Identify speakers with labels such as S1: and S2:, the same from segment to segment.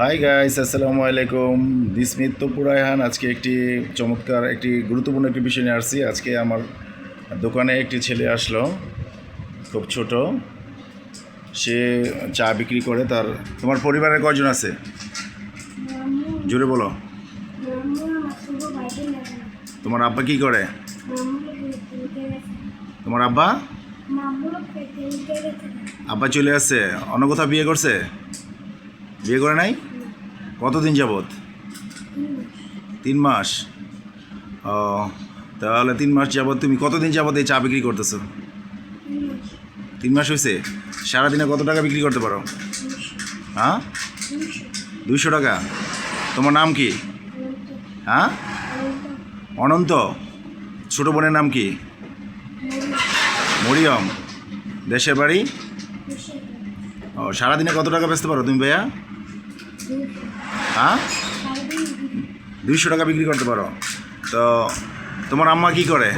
S1: Hi guys আসসালামু আলাইকুম দিসমিত তপুর রায়হান আজকে একটি চমৎকার একটি গুরুত্বপূর্ণ একটি বিষয় নিয়ে আসছি। আজকে আমার দোকানে একটি ছেলে আসলো খুব ছোট। সে চা বিক্রি করে তার তোমার পরিবারের কয়জন আছে? জুড়ে বলো। তোমার আব্বা কি করে? তোমার আব্বা? আব্বা চলে আসছে। অন্য কোথাও বিয়ে করছে? বিয়ে করে নাই? কতদিন যাবৎ? তিন মাস। ও, তাহলে তিন মাস যাবৎ তুমি কতদিন যাবত এই চা বিক্রি করতেছো? তিন মাস হয়েছে সারাদিনে কত টাকা বিক্রি করতে পারো? হ্যাঁ? দুইশো টাকা। তোমার নাম কি? হ্যাঁ? অনন্ত। ছোটো বোনের নাম কি? মরিয়ম। দেশের বাড়ি? ও, সারাদিনে কত টাকা বেচতে পারো তুমি ভাইয়া? হ্যাঁ? দুইশো টাকা বিক্রি করতে পারো। তো তোমার আম্মা কি করে?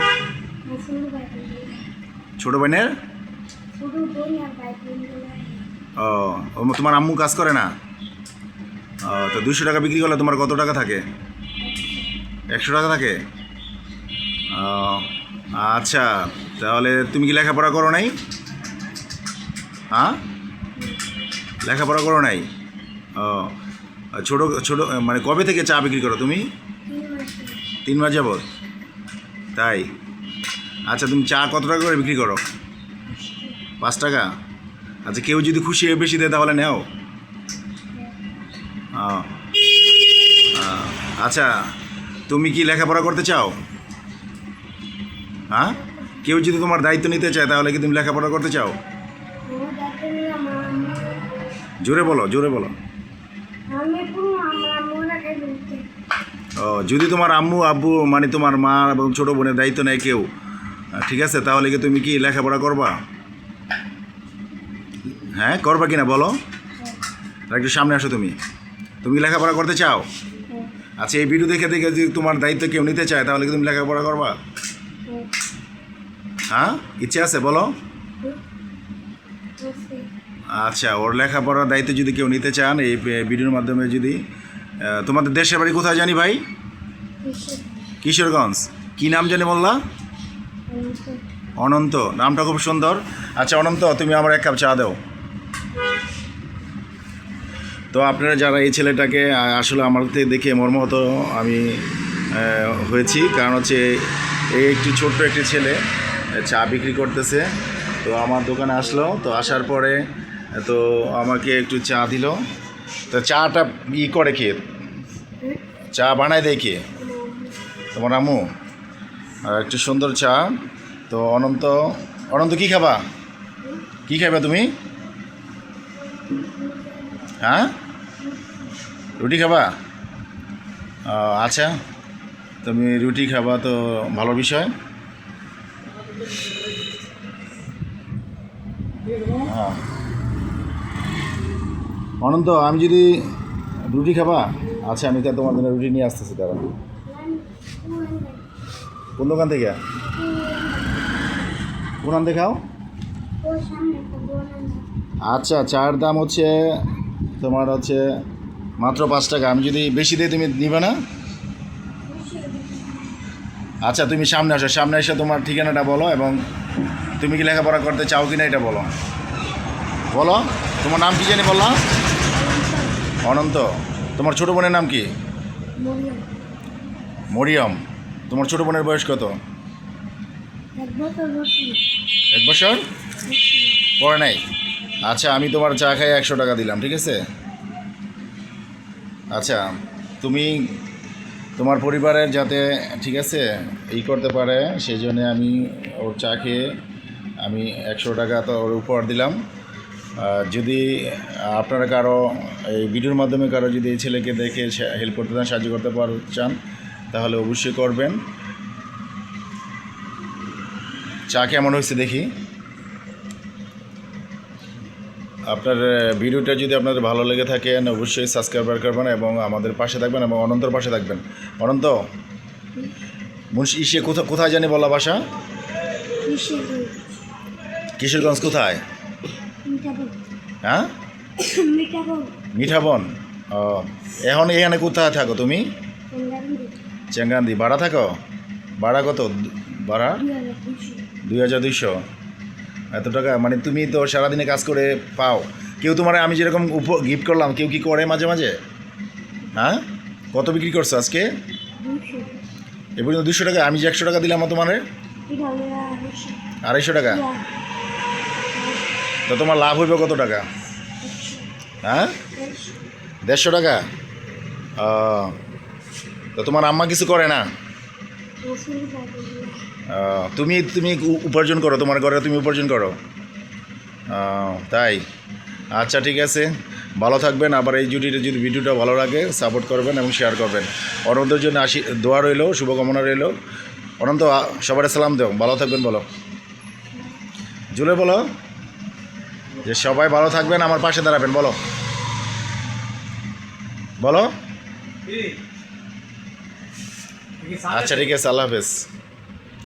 S1: ছোট বোনের? ও তোমার আম্মু কাজ করে না? ও, তো দুশো টাকা বিক্রি করলে তোমার কত টাকা থাকে? একশো টাকা থাকে? ও, আচ্ছা তাহলে তুমি কি লেখাপড়া করো নাই? হ্যাঁ? লেখাপড়া করো নাই? ছোটো ছোটো মানে কবে থেকে চা বিক্রি করো তুমি?
S2: তিন মাস
S1: যাবত তাই? আচ্ছা তুমি চা কত টাকা করে বিক্রি করো? পাঁচ টাকা? আচ্ছা কেউ যদি খুশি হয়ে বেশি দেয় তাহলে নেও। আচ্ছা তুমি কি লেখাপড়া করতে চাও? হ্যাঁ কেউ যদি তোমার দায়িত্ব নিতে চায় তাহলে কি তুমি লেখাপড়া করতে চাও? জোরে বলো জোরে বলো। ও, যদি তোমার আম্মু, আব্বু মানে তোমার মা এবং ছোটো বোনের দায়িত্ব নেয় কেউ ঠিক আছে? তাহলে কি তুমি কি লেখাপড়া করবা? হ্যাঁ করবা কিনা বলো? একটু সামনে আসো তুমি। তুমি লেখাপড়া করতে চাও? আচ্ছা এই ভিডিও দেখে দেখে যদি তোমার দায়িত্ব কেউ নিতে চায়, তাহলে কি তুমি লেখাপড়া করবা? হ্যাঁ? ইচ্ছে আছে? বলো। আচ্ছা ওর লেখাপড়ার দায়িত্ব যদি কেউ নিতে চান এই ভিডিওর মাধ্যমে যদি তোমাদের দেশের বাড়ি কোথায় জানি ভাই? কিশোরগঞ্জ। কি নাম জানি বললা অনন্ত। নামটা খুব সুন্দর। আচ্ছা অনন্ত তুমি আমার এক কাপ চা দাও। তো আপনারা যারা এই ছেলেটাকে আসলে আমার থেকে দেখে মর্মাহত আমি হয়েছি। কারণ হচ্ছে এই একটি ছোট্ট একটি ছেলে চা বিক্রি করতেছে। তো আমার দোকানে আসলো। তো আসার পরে তো আমাকে একটু চা দিল। তো চাটা ই করে কে চা বানায় দেয় কে? তোমার আম্মু। আর একটু সুন্দর চা। তো অনন্ত অনন্ত কি খাবা? কি খাবে তুমি? হ্যাঁ? রুটি খাবা? আচ্ছা। তুমি রুটি খাবা তো ভালো বিষয়। হ্যাঁ। অনন্ত, আমি যদি রুটি খাবা? আচ্ছা আমি তোমার জন্য রুটি নিয়ে আসতেছি দাঁড়া কোন দোকান থেকে? কোন আনতে খাও? আচ্ছা চার দাম হচ্ছে তোমার হচ্ছে মাত্র পাঁচ টাকা। আমি যদি বেশি দিয়ে তুমি নিবে না? আচ্ছা তুমি সামনে আসো, সামনে এসে তোমার ঠিকানাটা বলো এবং তুমি কি লেখাপড়া করতে চাও কি না এটা বলো। বলো তোমার নাম কি জানি বললাম অনন্ত। তোমার ছোটো বোনের নাম কি?
S2: মরিয়ম।
S1: তোমার ছোটো বোনের বয়স কত?
S2: এক বছর?
S1: পরে নাই। আচ্ছা আমি তোমার চা খাই একশো টাকা দিলাম ঠিক আছে? আচ্ছা তুমি তোমার পরিবারের যাতে ঠিক আছে ই করতে পারে সেই জন্যে আমি ওর চা খেয়ে আমি একশো টাকা তো ওর উপহার দিলাম। যদি আপনারা কারও এই ভিডিওর মাধ্যমে কারও যদি এই ছেলেকে দেখে হেল্প করতে চান সাহায্য করতে পার চান তাহলে অবশ্যই করবেন। চা কেমন হয়েছে দেখি? আপনার ভিডিওটা যদি আপনাদের ভালো লেগে থাকে অবশ্যই সাবস্ক্রাইব করবেন এবং আমাদের পাশে থাকবেন এবং অনন্তর পাশে থাকবেন। অনন্ত মুন্সি ইসে কোথায় কোথায় জানি বলা বাসা কিশোরগঞ্জ কোথায়? হ্যাঁ?
S2: মিঠাবন।
S1: ও এখন এখানে কোথায় থাকো তুমি? চেঙ্গান্দি ভাড়া থাকো? ভাড়া কত? ভাড়া?
S2: দুই হাজার
S1: দুইশো। এত টাকা? মানে তুমি তো সারাদিনে কাজ করে পাও। কেউ তোমার আমি যেরকম উপ গিফট করলাম কেউ কি করে মাঝে মাঝে? হ্যাঁ? কত বিক্রি করছ আজকে? এ পর্যন্ত দুশো টাকা? আমি যে একশো টাকা দিলাম তোমার?
S2: আড়াইশো।
S1: টাকা? তো তোমার লাভ হইবে কত টাকা? হ্যাঁ?
S2: দেড়শো
S1: টাকা? তো তোমার আম্মা কিছু করে না? তুমি তুমি উপার্জন করো, তোমার ঘরে তুমি উপার্জন করো। তাই? আচ্ছা ঠিক আছে। ভালো থাকবেন। আবার এই জুটিটা যদি ভিডিওটা ভালো লাগে সাপোর্ট করবেন এবং শেয়ার করবেন। অনন্তর জন্য আসি, দোয়া রইল, শুভকামনা রইল। অনন্ত সবার সালাম দেও। ভালো থাকবেন, বলো। জুলে বলো। যে সবাই ভালো থাকবেন আমার পাশে দাঁড়াবেন বলো। বলো। আচ্ছা ঠিক আছে আল্লাহ হাফেজ।